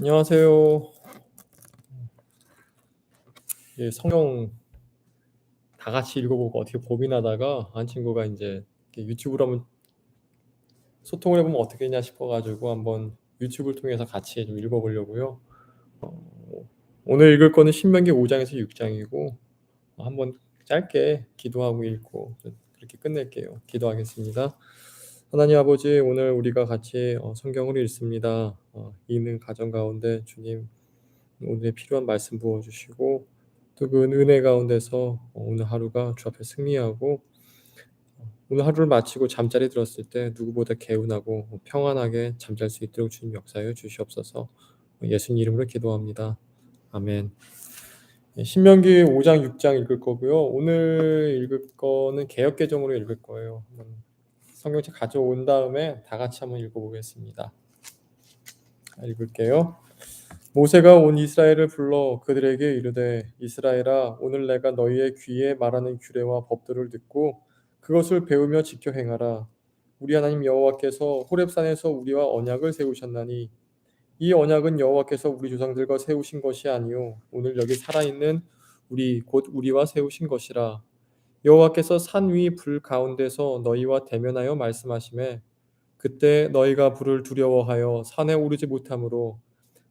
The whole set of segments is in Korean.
안녕하세요. 예, 성경 다 같이 읽어보고 어떻게 고민하다가 한 친구가 이렇게 유튜브로 한번 소통을 해보면 어떻겠냐 싶어 가지고 한번 유튜브를 통해서 같이 좀 읽어보려고요. 어 오늘 읽을 거는 신명기 5 장에서 6 장이고 어 한번 짧게 기도하고 읽고 좀 그렇게 끝낼게요. 기도하겠습니다. 하나님 아버지 오늘 우리가 같이 어 성경을 읽습니다. 어 읽는 과정 가운데 주님 오늘 필요한 말씀 부어 주시고 또 그 은혜 가운데서 어 오늘 하루가 주 앞에 승리하고 어 오늘 하루를 마치고 잠자리에 들었을 때 누구보다 개운하고 어 평안하게 잠잘 수 있도록 주님 역사하여 주시옵소서. 예수님 이름으로 기도합니다. 아멘. 예 신명기 5 장, 6장 읽을 거고요. 오늘 읽을 거는 개역 개정으로 읽을 거예요. 성경책 가져온 다음에 다 같이 한번 읽어 보겠습니다. 읽을게요. 모세가 온 이스라엘을 불러 그들에게 이르되 이스라엘아 오늘 내가 너희의 귀에 말하는 규례와 법도를 듣고 그것을 배우며 지켜 행하라. 우리 하나님 여호와께서 호렙산에서 우리와 언약을 세우셨나니 이 언약은 여호와께서 우리 조상들과 세우신 것이 아니요 오늘 여기 살아있는 우리 곧 우리와 세우신 것이라. 여호와께서 산 위 불 가운데서 너희와 대면하여 말씀하시매 그때 너희가 불을 두려워하여 산에 오르지 못하므로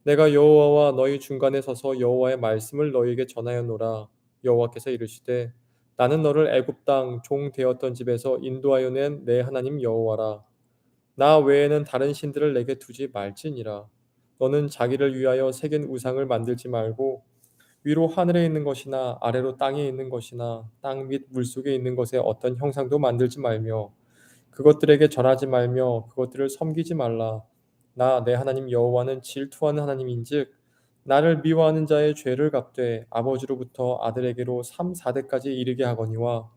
내가 여호와와 너희 중간에 서서 여호와의 말씀을 너희에게 전하였노라. 여호와께서 이르시되 나는 너를 애굽 땅 종 되었던 집에서 인도하여 낸 내 하나님 여호와라. 나 외에는 다른 신들을 내게 두지 말지니라. 너는 자기를 위하여 새긴 우상을 만들지 말고 위로 하늘에 있는 것이나 아래로 땅에 있는 것이나 땅 및 물속에 있는 것의 어떤 형상도 만들지 말며 그것들에게 절하지 말며 그것들을 섬기지 말라. 나 내 하나님 여호와는 질투하는 하나님인즉 나를 미워하는 자의 죄를 갚되 아버지로부터 아들에게로 3, 4대까지 이르게 하거니와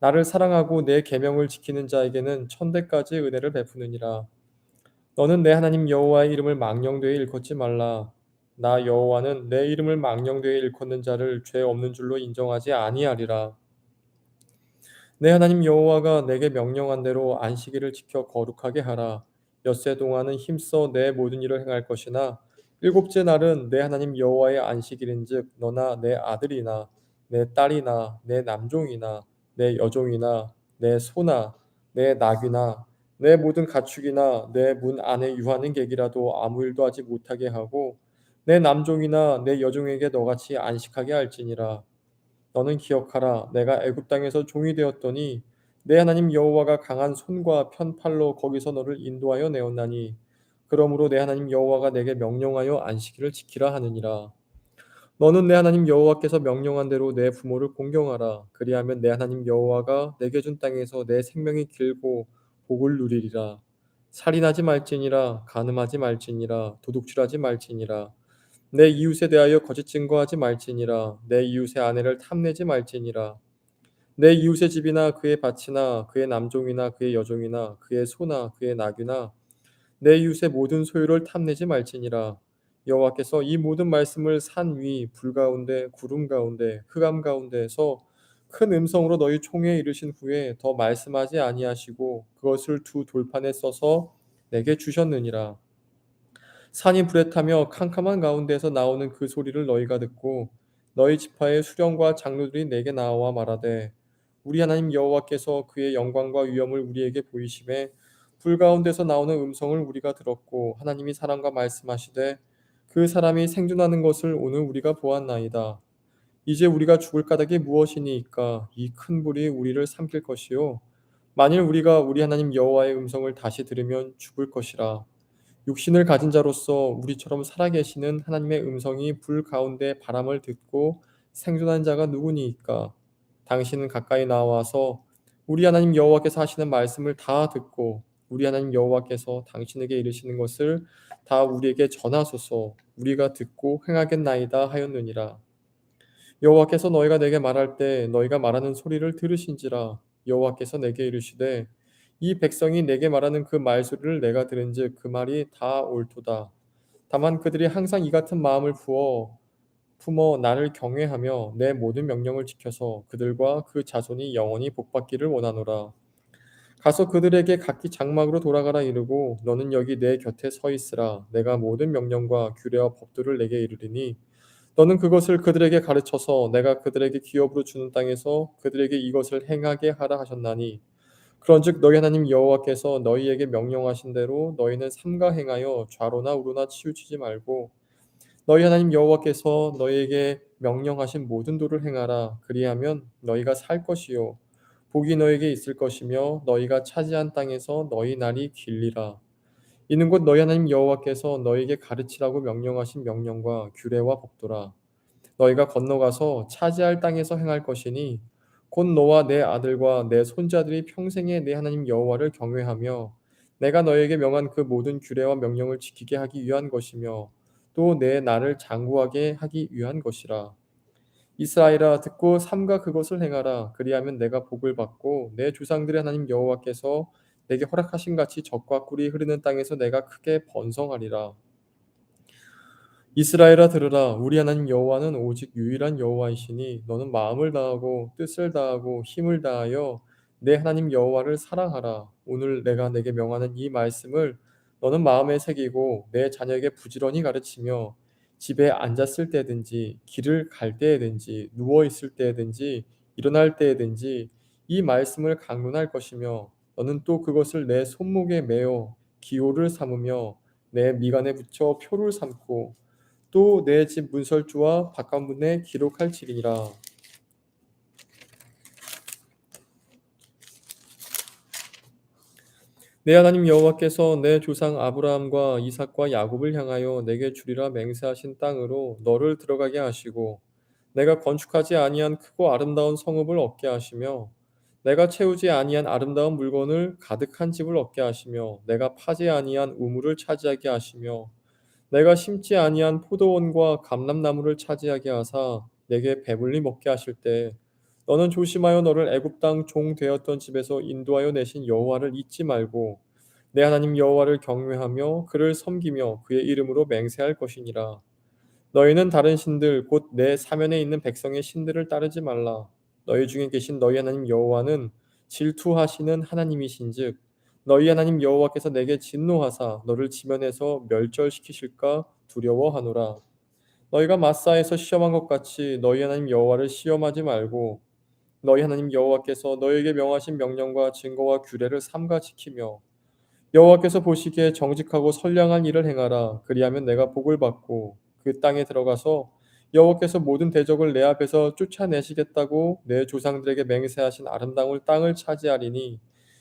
나를 사랑하고 내 계명을 지키는 자에게는 천대까지 은혜를 베푸느니라. 너는 내 하나님 여호와의 이름을 망령되이 일컫지 말라. 나 여호와는 내 이름을 망령되이 일컫는 자를 죄 없는 줄로 인정하지 아니하리라. 내 하나님 여호와가 내게 명령한 대로 안식일을 지켜 거룩하게 하라. 엿새 동안은 힘써 내 모든 일을 행할 것이나 일곱째 날은 내 하나님 여호와의 안식일인즉 너나 내 아들이나 내 딸이나 내 남종이나 내 여종이나 내 소나 내 낙이나 내 모든 가축이나 내 문 안에 유하는 객이라도 아무 일도 하지 못하게 하고 내 남종이나 내 여종에게 너같이 안식하게 할지니라. 너는 기억하라. 내가 애굽 땅에서 종이 되었더니 내 하나님 여호와가 강한 손과 편팔로 거기서 너를 인도하여 내었나니 그러므로 내 하나님 여호와가 내게 명령하여 안식일을 지키라 하느니라. 너는 내 하나님 여호와께서 명령한 대로 내 부모를 공경하라. 그리하면 내 하나님 여호와가 내게 준 땅에서 내 생명이 길고 복을 누리리라. 살인하지 말지니라, 간음하지 말지니라, 도둑질하지 말지니라. 내 이웃에 대하여 거짓 증거하지 말지니라. 내 이웃의 아내를 탐내지 말지니라. 내 이웃의 집이나 그의 밭이나 그의 남종이나 그의 여종이나 그의 소나 그의 낙이나 내 이웃의 모든 소유를 탐내지 말지니라. 여호와께서 이 모든 말씀을 산 위, 불 가운데, 구름 가운데, 흑암 가운데에서 큰 음성으로 너희 총회에 이르신 후에 더 말씀하지 아니하시고 그것을 두 돌판에 써서 내게 주셨느니라. 산이 불에 타며 캄캄한 가운데에서 나오는 그 소리를 너희가 듣고 너희 지파의 수령과 장로들이 내게 나와 말하되 우리 하나님 여호와께서 그의 영광과 위엄을 우리에게 보이심에 불 가운데서 나오는 음성을 우리가 들었고 하나님이 사람과 말씀하시되 그 사람이 생존하는 것을 오늘 우리가 보았나이다. 이제 우리가 죽을 까닭이 무엇이니이까 이 큰 불이 우리를 삼킬 것이요 만일 우리가 우리 하나님 여호와의 음성을 다시 들으면 죽을 것이라. 육신을 가진 자로서 우리처럼 살아계시는 하나님의 음성이 불 가운데 바람을 듣고 생존한 자가 누구니이까? 당신은 가까이 나와서 우리 하나님 여호와께서 하시는 말씀을 다 듣고 우리 하나님 여호와께서 당신에게 이르시는 것을 다 우리에게 전하소서 우리가 듣고 행하겠나이다 하였느니라. 여호와께서 너희가 내게 말할 때 너희가 말하는 소리를 들으신지라 여호와께서 내게 이르시되 이 백성이 내게 말하는 그 말소리를 내가 들은즉 그 말이 다 옳도다. 다만 그들이 항상 이 같은 마음을 부어 품어 나를 경외하며 내 모든 명령을 지켜서 그들과 그 자손이 영원히 복받기를 원하노라. 가서 그들에게 각기 장막으로 돌아가라 이르고 너는 여기 내 곁에 서 있으라 내가 모든 명령과 규례와 법도를 내게 이르리니 너는 그것을 그들에게 가르쳐서 내가 그들에게 기업으로 주는 땅에서 그들에게 이것을 행하게 하라 하셨나니 그런즉 너희 하나님 여호와께서 너희에게 명령하신 대로 너희는 삼가 행하여 좌로나 우로나 치우치지 말고 너희 하나님 여호와께서 너희에게 명령하신 모든 도를 행하라. 그리하면 너희가 살 것이요 복이 너희에게 있을 것이며 너희가 차지한 땅에서 너희 날이 길리라. 이는 곧 너희 하나님 여호와께서 너희에게 가르치라고 명령하신 명령과 규례와 법도라. 너희가 건너가서 차지할 땅에서 행할 것이니 곧 너와 내 아들과 내 손자들이 평생에 내 하나님 여호와를 경외하며 내가 너희에게 명한 그 모든 규례와 명령을 지키게 하기 위한 것이며 또 내 나를 장구하게 하기 위한 것이라. 이스라엘아 듣고 삼가 그것을 행하라. 그리하면 내가 복을 받고 내 조상들의 하나님 여호와께서 내게 허락하신 같이 젖과 꿀이 흐르는 땅에서 내가 크게 번성하리라 이스라엘아 들으라. 우리 하나님 여호와는 오직 유일한 여호와이시니 너는 마음을 다하고 뜻을 다하고 힘을 다하여 내 하나님 여호와를 사랑하라. 오늘 내가 내게 명하는 이 말씀을 너는 마음에 새기고 내 자녀에게 부지런히 가르치며 집에 앉았을 때든지 길을 갈 때에든지 누워 있을 때에든지 일어날 때에든지 이 말씀을 강론할 것이며 너는 또 그것을 내 손목에 매어 기호를 삼으며 내 미간에 붙여 표를 삼고 또 내 집 문설주와 바깥문에 기록할지니라. 내 하나님 여호와께서 내 조상 아브라함과 이삭과 야곱을 향하여 내게 주리라 맹세하신 땅으로 너를 들어가게 하시고 내가 건축하지 아니한 크고 아름다운 성읍을 얻게 하시며 내가 채우지 아니한 아름다운 물건을 가득한 집을 얻게 하시며 내가 파지 아니한 우물을 차지하게 하시며 내가 심지 아니한 포도원과 감람나무를 차지하게 하사 내게 배불리 먹게 하실 때 너는 조심하여 너를 애굽 땅 종 되었던 집에서 인도하여 내신 여호와를 잊지 말고 내 하나님 여호와를 경외하며 그를 섬기며 그의 이름으로 맹세할 것이니라. 너희는 다른 신들 곧 내 사면에 있는 백성의 신들을 따르지 말라. 너희 중에 계신 너희 하나님 여호와는 질투하시는 하나님이신즉 너희 하나님 여호와께서 내게 진노하사 너를 지면에서 멸절시키실까 두려워하노라. 너희가 마사에서 시험한 것 같이 너희 하나님 여호와를 시험하지 말고 너희 하나님 여호와께서 너희에게 명하신 명령과 증거와 규례를 삼가 지키며 여호와께서 보시기에 정직하고 선량한 일을 행하라. 그리하면 내가 복을 받고 그 땅에 들어가서 여호와께서 모든 대적을 내 앞에서 쫓아내시겠다고 내 조상들에게 맹세하신 아름다운 땅을 차지하리니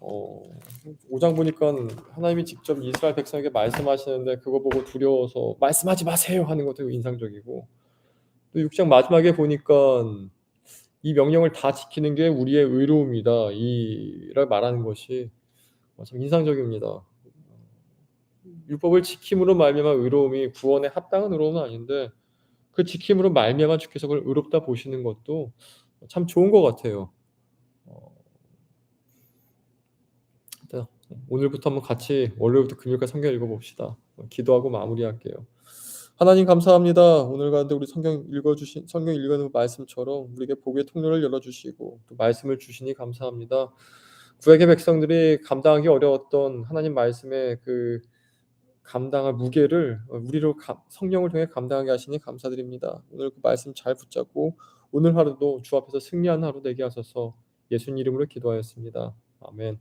어, 5장 보니까 하나님이 직접 이스라엘 백성에게 말씀하시는데 그거 보고 두려워서 말씀하지 마세요 하는 것도 인상적이고 또 6장 마지막에 보니까 이 명령을 다 지키는 게 우리의 의로움이다 이를 말하는 것이 어, 참 인상적입니다. 율법을 지킴으로 말미암아 의로움이 구원에 합당한 의로움은 아닌데 그 지킴으로 말미암아 주께서 그걸 의롭다 보시는 것도 참 좋은 것 같아요. 어, 오늘부터 한번 같이 월요일부터 금요일까지 성경 읽어봅시다. 기도하고 마무리할게요. 하나님 감사합니다. 오늘 가운데 우리 성경 읽어주신 성경 읽는 말씀처럼 우리에게 복의 통로를 열어주시고 또 말씀을 주시니 감사합니다. 구약의 백성들이 감당하기 어려웠던 하나님 말씀의 그 감당할 무게를 우리로 성령을 통해 감당하게 하시니 감사드립니다. 오늘 그 말씀 잘 붙잡고 오늘 하루도 주 앞에서 승리한 하루 되게 하소서 예수님 이름으로 기도하였습니다. 아멘.